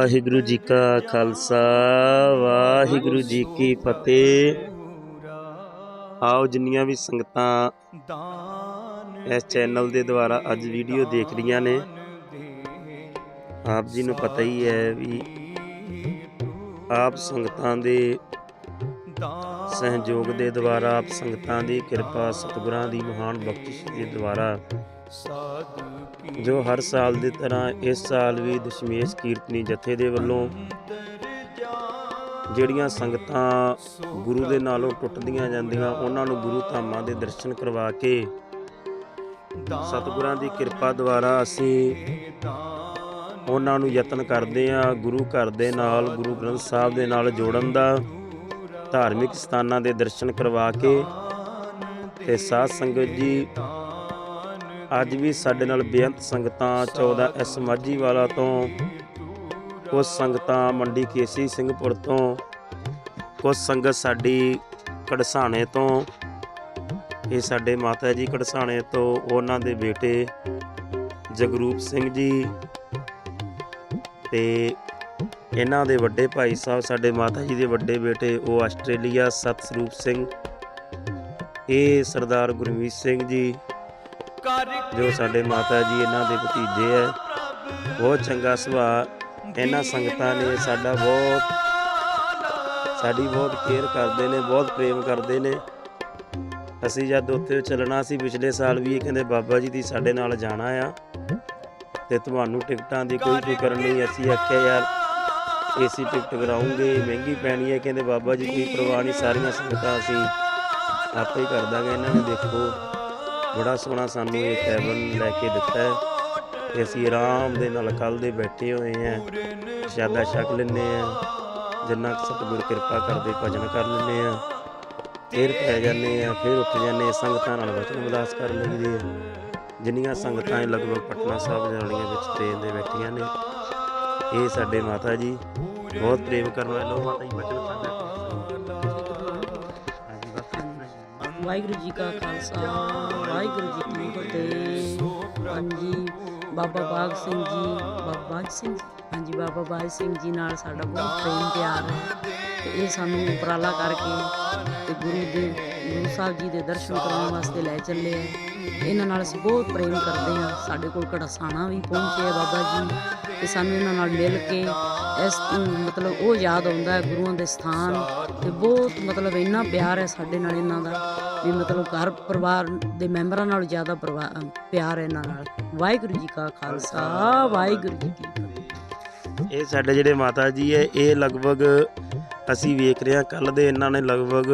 ਵਾਹਿਗੁਰੂ ਜੀ ਕਾ ਖਾਲਸਾ, ਵਾਹਿਗੁਰੂ ਜੀ ਕੀ ਫਤਿਹ। ਆਓ ਜਿੰਨੀਆਂ ਵੀ ਸੰਗਤਾਂ ਇਸ ਚੈਨਲ ਦੇ ਦੁਆਰਾ ਅੱਜ ਵੀਡੀਓ ਦੇਖ ਰਹੀਆਂ ਨੇ, ਆਪ ਜੀ ਨੂੰ ਪਤਾ ਹੀ ਹੈ ਵੀ ਆਪ ਸੰਗਤਾਂ ਦੇ ਸਹਿਯੋਗ ਦੇ ਦੁਆਰਾ, ਆਪ ਸੰਗਤਾਂ ਦੀ ਕਿਰਪਾ ਸਤਿਗੁਰਾਂ ਦੀ ਮਹਾਨ ਬਖਸ਼ਿਸ਼ ਦੇ ਦੁਆਰਾ ਜੋ ਹਰ ਸਾਲ ਦੀ ਤਰ੍ਹਾਂ ਇਸ ਸਾਲ ਵੀ ਦਸ਼ਮੇਸ਼ ਕੀਰਤਨੀ ਜਥੇ ਦੇ ਵੱਲੋਂ ਜਿਹੜੀਆਂ ਸੰਗਤਾਂ ਗੁਰੂ ਦੇ ਨਾਲੋਂ ਟੁੱਟਦੀਆਂ ਜਾਂਦੀਆਂ, ਉਹਨਾਂ ਨੂੰ ਗੁਰੂ ਧਾਮਾਂ ਦੇ ਦਰਸ਼ਨ ਕਰਵਾ ਕੇ ਸਤਿਗੁਰਾਂ ਦੀ ਕਿਰਪਾ ਦੁਆਰਾ ਅਸੀਂ ਉਹਨਾਂ ਨੂੰ ਯਤਨ ਕਰਦੇ ਹਾਂ, ਗੁਰੂ ਘਰ ਦੇ ਨਾਲ, ਗੁਰੂ ਗ੍ਰੰਥ ਸਾਹਿਬ ਦੇ ਨਾਲ ਜੋੜਨ ਦਾ, ਧਾਰਮਿਕ ਸਥਾਨਾਂ ਦੇ ਦਰਸ਼ਨ ਕਰਵਾ ਕੇ ਤੇ ਸਾਧ ਸੰਗਤ ਜੀ ਅੱਜ ਵੀ ਸਾਡੇ ਨਾਲ ਬੇਅੰਤ ਸੰਗਤਾਂ 14 ਐਸ ਮਾਝੀ ਵਾਲਾ ਤੋਂ ਕੁਝ ਸੰਗਤਾਂ ਮੰਡੀ ਕੇਸੀ ਸਿੰਘਪੁਰ ਤੋਂ ਕੁਝ ਸੰਗਤ ਸਾਡੀ ਕੜਸਾਣੇ ਤੋਂ, ਇਹ ਸਾਡੇ ਮਾਤਾ ਜੀ ਕੜਸਾਣੇ ਤੋਂ, ਉਹਨਾਂ ਦੇ ਬੇਟੇ ਜਗਰੂਪ ਸਿੰਘ ਜੀ ਤੇ ਇਹਨਾਂ ਦੇ ਵੱਡੇ ਭਾਈ ਸਾਹਿਬ, ਸਾਡੇ ਮਾਤਾ ਜੀ ਦੇ ਵੱਡੇ ਬੇਟੇ, ਉਹ ਆਸਟ੍ਰੇਲੀਆ ਸਤਸਰੂਪ ਸਿੰਘ, ਇਹ ਸਰਦਾਰ ਗੁਰਮੀਤ ਸਿੰਘ ਜੀ ਜੋ ਸਾਡੇ ਮਾਤਾ ਜੀ ਇਹਨਾਂ ਦੇ ਭਤੀਜੇ ਹੈ ਬਹੁਤ ਚੰਗਾ ਸੁਭਾਅ ਇਹਨਾਂ ਸੰਗਤਾਂ ਨੇ, ਸਾਡਾ ਬਹੁਤ, ਸਾਡੀ ਬਹੁਤ ਕੇਅਰ ਕਰਦੇ ਨੇ, ਬਹੁਤ ਪ੍ਰੇਮ ਕਰਦੇ ਨੇ। ਅਸੀਂ ਜਦ ਉੱਥੇ ਚੱਲਣਾ ਸੀ, ਪਿਛਲੇ ਸਾਲ ਵੀ ਇਹ ਕਹਿੰਦੇ ਬਾਬਾ ਜੀ ਦੀ ਸਾਡੇ ਨਾਲ ਜਾਣਾ ਆ ਤੇ ਤੁਹਾਨੂੰ ਟਿਕਟਾਂ ਦੀ ਕੋਈ ਫਿਕਰ ਨਹੀਂ, ਅਸੀਂ ਆਖਿਆ ਯਾਰ ਏਸੀ ਟਿਕਟ ਕਰਾਉਂਗੇ, ਮਹਿੰਗੀ ਪੈਣੀ ਹੈ ਕਹਿੰਦੇ ਬਾਬਾ ਜੀ ਕੋਈ ਪਰਵਾਹ ਨਹੀਂ, ਸਾਰੀਆਂ ਸੰਗਤਾਂ ਅਸੀਂ ਆਪੇ ਹੀ ਕਰ ਦਾਂਗੇ, ਇਹਨਾਂ ਨੂੰ ਦੇਖੋ। ਬੜਾ ਸੋਹਣਾ ਸਾਨੂੰ ਇਹ ਕੈਬਨ ਲੈ ਕੇ ਦਿੱਤਾ ਹੈ। ਤੇ ਅਸੀਂ ਆਰਾਮ ਦੇ ਨਾਲ ਕੱਲ ਦੇ ਬੈਠੇ ਹੋਏ ਆਂ ਪ੍ਰਸ਼ਾਦਾ ਛਕ ਲੈਂਦੇ ਆਂ ਜਿੰਨਾ ਕੁ ਸਤਿਗੁਰ ਕਿਰਪਾ ਕਰਦੇ ਭਜਨ ਕਰ ਲੈਂਦੇ ਆਂ ਫਿਰ ਪੈ ਜਾਂਦੇ ਆਂ ਫਿਰ ਉੱਠ ਜਾਂਦੇ ਆਂ ਸੰਗਤਾਂ ਨਾਲ ਵਚਨ ਵਿਲਾਸ ਕਰ ਲਈਦੇ ਆ ਜਿੰਨੀਆਂ ਸੰਗਤਾਂ ਇਹ ਲਗਭਗ ਪਟਨਾ ਸਾਹਿਬ ਵਾਲੀਆਂ ਵਿੱਚ ਟ੍ਰੇਨ ਦੇ ਬੈਠੀਆਂ ਨੇ, ਇਹ ਸਾਡੇ ਮਾਤਾ ਜੀ, ਬਹੁਤ ਪ੍ਰੇਮ ਕਰਨ ਵਾਲੇ ਮਾਤਾ ਜੀ, ਬਚਨ ਸਾਡਾ ਵਾਹਿਗੁਰੂ ਜੀ ਕਾ ਖਾਲਸਾ, ਵਾਹਿਗੁਰੂ ਜੀ ਕੀ ਫਤਿਹ। ਹਾਂਜੀ, ਬਾਬਾ ਬਾਗ ਸਿੰਘ ਜੀ, ਬਾਬਾ ਬਾਜ ਸਿੰਘ? ਹਾਂਜੀ, ਬਾਬਾ ਬਾਗ ਸਿੰਘ ਜੀ ਨਾਲ ਸਾਡਾ ਬਹੁਤ ਪ੍ਰੇਮ ਪਿਆਰ ਹੈ। ਤੇ ਇਹ ਸਾਨੂੰ ਉਪਰਾਲਾ ਕਰਕੇ ਤੇ ਗੁਰੂ ਦੇ, ਗੁਰੂ ਸਾਹਿਬ ਜੀ ਦੇ ਦਰਸ਼ਨ ਕਰਾਉਣ ਵਾਸਤੇ ਲੈ ਚੱਲੇ ਆ। ਇਹਨਾਂ ਨਾਲ ਅਸੀਂ ਬਹੁਤ ਪ੍ਰੇਮ ਕਰਦੇ ਹਾਂ। ਸਾਡੇ ਕੋਲ ਕੜਸਾਣਾ ਵੀ ਪਹੁੰਚਿਆ ਬਾਬਾ ਜੀ। ਤੇ ਸਾਨੂੰ ਇਹਨਾਂ ਨਾਲ ਮਿਲ ਕੇ ਇਸ, ਮਤਲਬ ਉਹ ਯਾਦ ਆਉਂਦਾ ਹੈ ਗੁਰੂਆਂ ਦੇ ਸਥਾਨ। ਤੇ ਬਹੁਤ ਮਤਲਬ ਇੰਨਾ ਪਿਆਰ ਹੈ ਸਾਡੇ ਨਾਲ ਇਹਨਾਂ ਦਾ। ਵੀ ਮਤਲਬ ਘਰ ਪਰਿਵਾਰ ਦੇ ਮੈਂਬਰਾਂ ਨਾਲ ਜ਼ਿਆਦਾ ਪਿਆਰ ਹੈ ਇਹਨਾਂ ਨਾਲ। ਵਾਹਿਗੁਰੂ ਜੀ ਕਾ ਖਾਲਸਾ ਵਾਹਿਗੁਰੂ ਜੀ ਕੀ ਫਤਿਹ। ਇਹ ਸਾਡੇ ਜਿਹੜੇ ਮਾਤਾ ਜੀ ਹੈ ਇਹ ਲਗਭਗ ਅਸੀਂ ਵੇਖ ਰਹੇ ਹਾਂ ਕੱਲ ਦੇ ਇਹਨਾਂ ਨੇ ਲਗਭਗ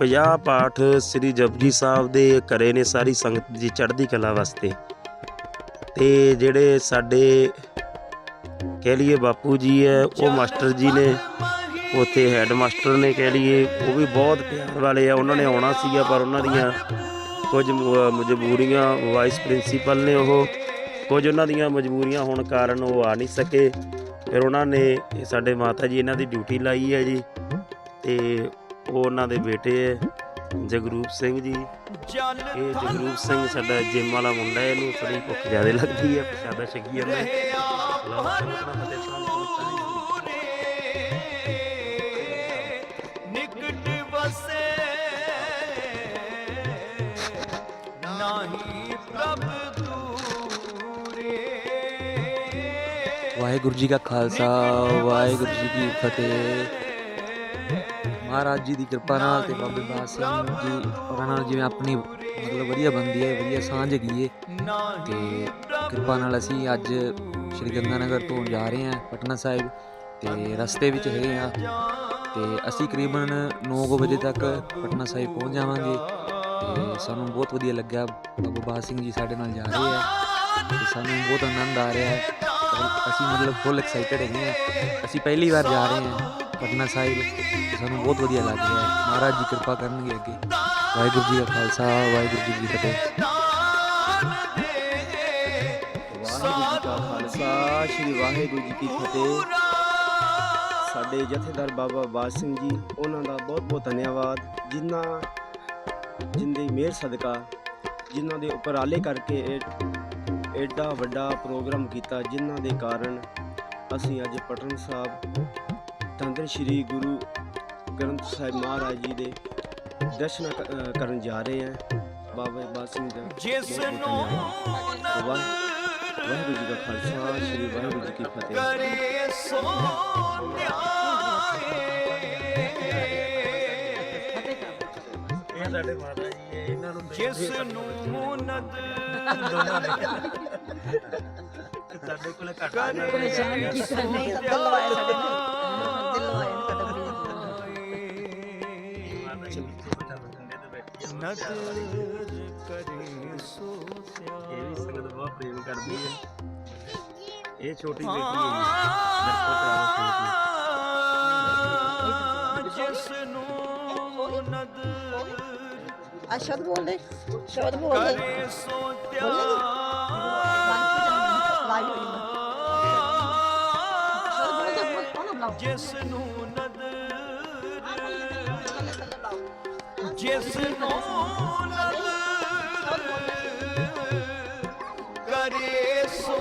50 ਪਾਠ ਸ੍ਰੀ ਜਪਜੀ ਸਾਹਿਬ ਦੇ ਕਰੇ ਨੇ ਸਾਰੀ ਸੰਗਤ ਦੀ ਚੜ੍ਹਦੀ ਕਲਾ ਵਾਸਤੇ। ਤੇ ਜਿਹੜੇ ਸਾਡੇ ਕਹਿ ਲਈਏ ਬਾਪੂ ਜੀ ਹੈ ਉਹ ਮਾਸਟਰ ਜੀ ਨੇ ਉੱਥੇ ਹੈੱਡ ਮਾਸਟਰ ਨੇ ਕਹਿ ਲਈਏ, ਉਹ ਵੀ ਬਹੁਤ ਪਿਆਰ ਵਾਲੇ ਆ, ਉਹਨਾਂ ਨੇ ਆਉਣਾ ਸੀਗਾ, ਪਰ ਉਹਨਾਂ ਦੀਆਂ ਕੁਝ ਮਜਬੂਰੀਆਂ, ਵਾਈਸ ਪ੍ਰਿੰਸੀਪਲ ਨੇ ਉਹ ਕੁਝ ਉਹਨਾਂ ਦੀਆਂ ਮਜਬੂਰੀਆਂ ਹੋਣ ਕਾਰਨ ਉਹ ਆ ਨਹੀਂ ਸਕੇ। ਫਿਰ ਉਹਨਾਂ ਨੇ ਸਾਡੇ ਮਾਤਾ ਜੀ ਇਹਨਾਂ ਦੀ ਡਿਊਟੀ ਲਾਈ ਹੈ ਜੀ, ਤੇ ਉਹ ਉਹਨਾਂ ਦੇ ਬੇਟੇ ਹੈ, ਜਗਰੂਪ ਸਿੰਘ ਜੀ। ਇਹ ਜਗਰੂਪ ਸਿੰਘ ਸਾਡਾ ਜਿਮ ਵਾਲਾ ਮੁੰਡਾ ਹੈ ਇਹਨੂੰ ਥੋੜੀ ਭੁੱਖ ਜ਼ਿਆਦਾ ਲੱਗਦੀ ਹੈ ਪ੍ਰਸ਼ਾਦਾ ਛਕੀ ਜਾਂਦਾ ਹੈ। ਨਾਹੀ ਪ੍ਰਭ ਦੂਰੇ। ਵਾਹਿਗੁਰੂ ਜੀ ਕਾ ਖਾਲਸਾ ਵਾਹਿਗੁਰੂ ਜੀ ਕੀ ਫਤਿਹ। ਮਹਾਰਾਜ ਜੀ ਦੀ ਕਿਰਪਾ ਨਾਲ ਤੇ ਬਾਬੇ ਬਾਦ ਸਿੰਘ ਜੀ ਉਹਨਾਂ ਨਾਲ ਜਿਵੇਂ ਆਪਣੀ ਮਤਲਬ ਵਧੀਆ ਬੰਦੀ ਹੈ ਵਧੀਆ ਸਾਂਝ ਹੈਗੀ ਹੈ ਤੇ ਕਿਰਪਾ ਨਾਲ ਅਸੀਂ ਅੱਜ ਸ਼੍ਰੀ ਗੰਗਾਨਗਰ ਤੋਂ ਜਾ ਰਹੇ ਹਾਂ ਪਟਨਾ ਸਾਹਿਬ ਤੇ ਰਸਤੇ ਵਿੱਚ ਹੈਗੇ ਆ ਤੇ ਅਸੀਂ ਕਰੀਬਨ 9 ਵਜੇ ਤੱਕ ਪਟਨਾ ਸਾਹਿਬ ਪਹੁੰਚ ਜਾਵਾਂਗੇ। ਤੇ ਸਾਨੂੰ ਬਹੁਤ ਵਧੀਆ ਲੱਗਿਆ। ਬਾਬਾ ਬਾਦ ਸਿੰਘ ਜੀ ਸਾਡੇ ਨਾਲ ਜਾ ਰਹੇ ਆ। ਤੇ ਸਾਨੂੰ ਬਹੁਤ ਆਨੰਦ ਆ ਰਿਹਾ ਹੈ। ਅਸੀਂ ਮਤਲਬ ਫੁੱਲ ਐਕਸਾਈਟਡ ਹੈਗੇ ਹਾਂ ਅਸੀਂ ਪਹਿਲੀ ਵਾਰ ਜਾ ਰਹੇ ਹਾਂ ਪਟਨਾ ਸਾਹਿਬ। ਤੇ ਸਾਨੂੰ ਬਹੁਤ ਵਧੀਆ ਲੱਗ ਰਿਹਾ ਹੈ। ਮਹਾਰਾਜ ਜੀ ਕਿਰਪਾ ਕਰਨਗੇ ਅੱਗੇ। ਵਾਹਿਗੁਰੂ ਜੀ ਕਾ ਖਾਲਸਾ, ਵਾਹਿਗੁਰੂ ਜੀ ਕੀ ਫਤਿਹ। ਵਾਹਿਗੁਰੂ ਜੀ ਕਾ ਖਾਲਸਾ ਸ੍ਰੀ ਵਾਹਿਗੁਰੂ ਜੀ ਕੀ ਫਤਿਹ। ਸਾਡੇ ਜਥੇਦਾਰ ਬਾਬਾ ਬਾਸ ਸਿੰਘ ਜੀ, ਉਹਨਾਂ ਦਾ ਬਹੁਤ ਬਹੁਤ ਧੰਨਵਾਦ। ਜਿਨ੍ਹਾਂ ਜਿੰਦੀ ਮਿਹਰ ਸਦਕਾ ਜਿਨ੍ਹਾਂ ਦੇ ਉਪਰਾਲੇ ਕਰਕੇ ਐਡਾ ਵੱਡਾ ਪ੍ਰੋਗਰਾਮ ਕੀਤਾ ਜਿਨ੍ਹਾਂ ਦੇ ਕਾਰਨ ਅਸੀਂ ਅੱਜ ਪਟਨ ਸਾਹਿਬ ਤੰਦਰ ਸ਼੍ਰੀ ਗੁਰੂ ਗ੍ਰੰਥ ਸਾਹਿਬ ਮਹਾਰਾਜ ਜੀ ਦੇ ਦਰਸ਼ਨ ਕਰਨ ਜਾ ਰਹੇ ਹਾਂ। ਬਾਬਾ ਸਿੰਘ ਦਾ ਜਿਸ ਨੂੰ ਵਾਹਿਗੁਰੂ ਜੀ ਦਾ ਖਾਲਸਾ ਸ੍ਰੀ ਵਾਹਿਗੁਰੂ ਜੀ ਕੀ ਫਤਿਹ। ਕਰੇ ਸੋ ਇਹ ਸਾਡੇ ਮਾਤਾ ਜੀ ਇਹਨਾਂ ਨੂੰ ਜਿਸ ਨੂੰ ਨਦ ਸਾਡੇ ਕੋਲ ਘੱਟ ਪਰੇਸ਼ਾਨ ਕੀਤਾ ਨਹੀਂ ਤਾਂ ਲਵਾਇਆ ਸਾਡੇ ਨਾਲ। ਦਿਲ ਲਵਾਇਆ ਸਾਡਾ ਨਦ ਕਰੇ ਸੋ ਇਹ ਵੀ ਸੰਗਤ ਬਹੁਤ ਪ੍ਰੇਮ ਕਰਦੀ ਹੈ। ਇਹ ਛੋਟੀ ਬੇਟੀ ਹੈ। ਜਿਸ ਨੂੰ ਨਦ ਆ ਸ਼ਬਦ ਬੋਲਦੇ ਸ਼ਬਦ ਬੋਲਦੇ ਕਰੇ ਸੋ ਲਾਈ ਹੋਈ ਮੈਂ। ਸ਼ਬਦ ਬੋਲਦੇ ਬੋਲ ਕੌਣ ਬੁਲਾਓ? ਜਿਸ ਨੂੰ ਨਦ ਕੱਲੇ ਕੱਲੇ ਬੁਲਾਓ ਜਿਸ ਨੂੰ ਨਦ ਕਰੇ ਸੋ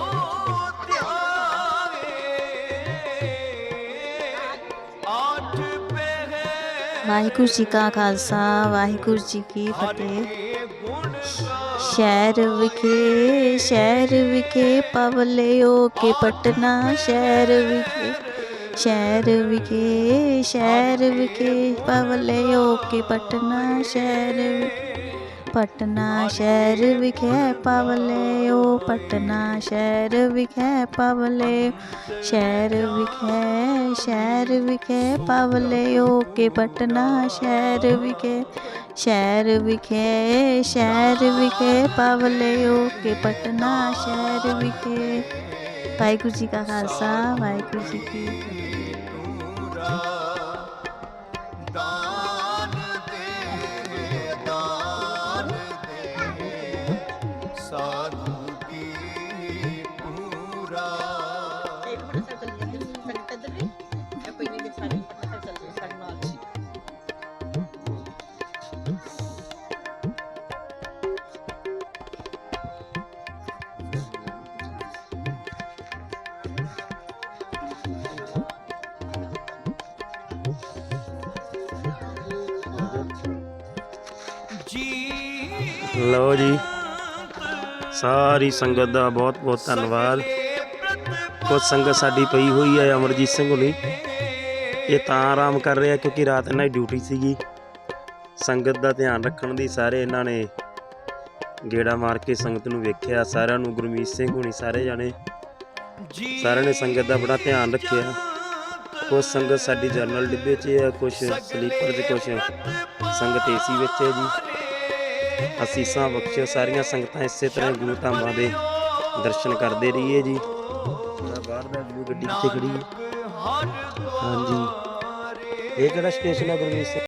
ਵਾਹਿਗੁਰੂ ਜੀ ਕਾ ਖਾਲਸਾ, ਵਾਹਿਗੁਰੂ ਜੀ ਕੀ ਫਤਿਹ। ਸ਼ਹਿਰ ਵਿਖੇ ਸ਼ਹਿਰ ਵਿਖੇ ਪਵਲਿਓ ਕੇ ਪਟਨਾ, ਸ਼ਹਿਰ ਵਿਖੇ ਸ਼ਹਿਰ ਵਿਖੇ ਸ਼ਹਿਰ ਵਿਖੇ ਪਵਲਿਓ ਕੇ ਪਟਨਾ, ਸ਼ਹਿਰ ਵਿਖੇ। ਪਟਨਾ ਸ਼ਹਿਰ ਵਿਖੇ ਪਵਲਿਓ ਪਟਨਾ ਸ਼ਹਿਰ ਵਿਖੇ ਪਵਲੇ, ਸ਼ਹਿਰ ਵਿਖੇ ਸ਼ਹਿਰ ਵਿਖੇ ਪਵਲਿਓ ਕੇ ਪਟਨਾ ਸ਼ਹਿਰ ਵਿਖੇ ਸ਼ਹਿਰ ਵਿਖੇ ਸ਼ਹਿਰ ਵਿਖੇ ਪਵਲਿਓ ਕੇ ਪਟਨਾ ਸ਼ਹਿਰ ਵਿਖੇ। ਵਾਹਿਗੁਰੂ ਜੀ ਕਾ ਖਾਲਸਾ, ਵਾਹਿਗੁਰੂ ਜੀ ਕੀ ਸਾਡੇ ਚੱਲ ਸਾਡੇ ਨਾਲ ਜੀ ਲਓ ਜੀ। ਸਾਰੀ ਸੰਗਤ ਦਾ ਬਹੁਤ ਬਹੁਤ ਧੰਨਵਾਦ। ਕੁਝ ਸੰਗਤ ਸਾਡੀ ਪਈ ਹੋਈ ਹੈ ਅਮਰਜੀਤ ਸਿੰਘ ਹੁਣੀ। ਇਹ ਤਾਂ ਆਰਾਮ ਕਰ ਰਿਹਾ ਕਿਉਂਕਿ ਰਾਤ ਇਹਨਾਂ ਦੀ ਡਿਊਟੀ ਸੀਗੀ। ਸੰਗਤ ਦਾ ਧਿਆਨ ਰੱਖਣ ਦੀ ਸਾਰੇ ਇਹਨਾਂ ਨੇ ਗੇੜਾ ਮਾਰ ਕੇ ਸੰਗਤ ਨੂੰ ਵੇਖਿਆ। ਸਾਰਿਆਂ ਨੂੰ ਗੁਰਮੀਤ ਸਿੰਘ ਹੁਣੀ ਸਾਰੇ ਜਾਣੇ। ਸਾਰਿਆਂ ਨੇ ਸੰਗਤ ਦਾ ਬੜਾ ਧਿਆਨ ਰੱਖਿਆ। ਕੁਝ ਸੰਗਤ ਸਾਡੀ ਜਰਨਲ ਡਿੱਬੇ 'ਚ ਹੈ ਕੁਝ ਸਲੀਪਰ 'ਚ ਕੁਝ ਸੰਗਤ ਏਸੀ ਵਿੱਚ ਹੈ ਜੀ। ਅਸੀਸਾਂ ਬਖਸ਼ਿਓ ਸਾਰੀਆਂ ਸੰਗਤਾਂ ਇਸੇ ਤਰ੍ਹਾਂ ਗੁਰੂ ਧਾਮਾਂ ਦੇ ਦਰਸ਼ਨ ਕਰਦੇ ਰਹੀਏ ਜੀ। ਆਹ ਬਾਹਰ ਦਾ ਵਿਊ ਗੱਡੀ ਕਿੱਥੇ ਖੜੀ ਹੈ। ਹਾਂਜੀ। ਇਹ ਕਿਹੜਾ ਸਟੇਸ਼ਨ ਹੈ ਗੁਰਮੀਤ ਸਿੰਘ?